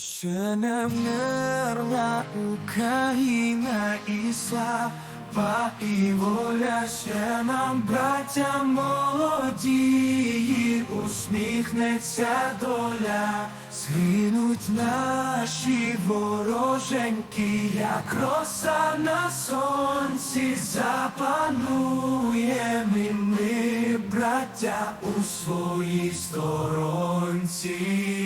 ще не вмерла Україна і слава, і воля ще нам, браття молоді, усміхнеться доля, згинуть наші вороженьки, як роса на сонці запануєм і ми, браття, у своїй сторонці.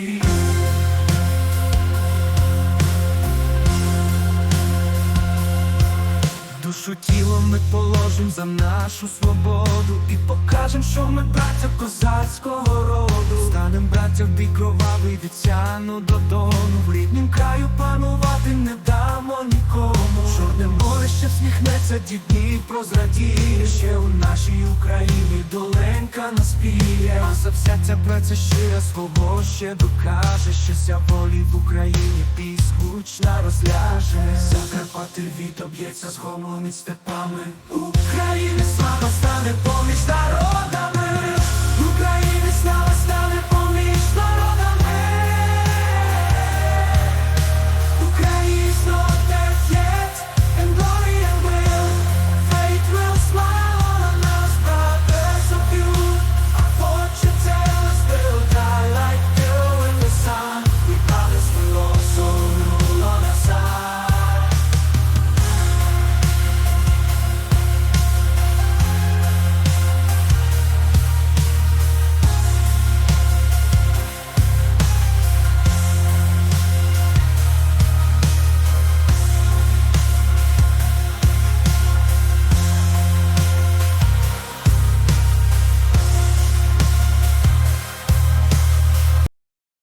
Душу тіло ми положим за нашу свободу І покажем, що ми браття козацького роду. Станем браття в бій кровавий від сяну В ріднім краю панувати не дамо нікому. Чорне море ще всміхнеться, дідні прозрадіє. Ще у нашій Україні доленька наспіє. А за вся ця праця щира свого ще докаже. Щастя волі в Україні піс гучна розляже Закарпати відоб'ється з гомони степами